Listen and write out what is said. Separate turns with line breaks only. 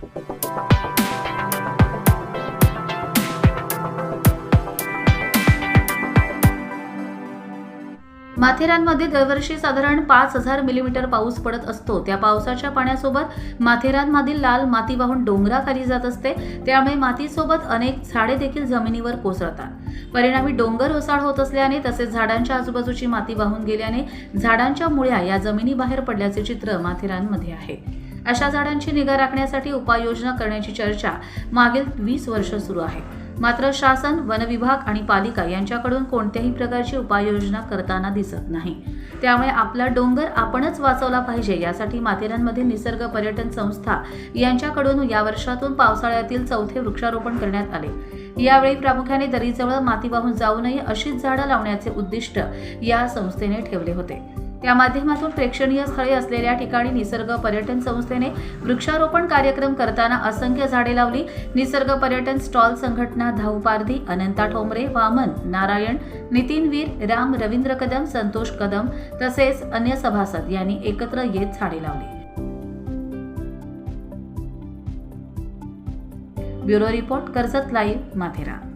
माथेरानमध्ये दरवर्षी साधारण पाच हजार मिलीमीटर पाऊस पडत असतो. त्या पावसाच्या पाण्यासोबत माथेरानमधील लाल माती वाहून डोंगराखाली जात असते. त्यामुळे मातीसोबत अनेक झाडे देखील जमिनीवर कोसळतात. परिणामी डोंगर ओसाड होत असल्याने तसेच झाडांच्या आजूबाजूची माती वाहून गेल्याने झाडांच्या मुळ्या या जमिनीबाहेर पडल्याचे चित्र माथेरानमध्ये आहे. अशा झाडांची निगा राखण्यासाठी उपाययोजना करण्याची चर्चा मागील वीस वर्ष सुरू आहे. मात्र शासन वनविभाग आणि पालिका यांच्याकडून कोणत्याही प्रकारची उपाययोजना करताना दिसत नाही. त्यामुळे आपला डोंगर आपणच वाचवला पाहिजे यासाठी माथेरानमधील निसर्ग पर्यटन संस्था यांच्याकडून या वर्षातून पावसाळ्यातील चौथे वृक्षारोपण करण्यात आले. यावेळी प्रामुख्याने दरीजवळ माती वाहून जाऊ नये अशीच झाडं लावण्याचे उद्दिष्ट या संस्थेने ठेवले होते. त्या माध्यमातून प्रेक्षणीय स्थळे असलेल्या ठिकाणी निसर्ग पर्यटन संस्थेने वृक्षारोपण कार्यक्रम करताना असंख्य झाडे लावली. निसर्ग पर्यटन स्टॉल संघटना धावपारधी अनंता ठोंबरे वामन नारायण नितीन वीर राम रवींद्र कदम संतोष कदम तसेच अन्य सभासद यांनी एकत्र येत झाडे लावली. Bureau report Karjat live Matheran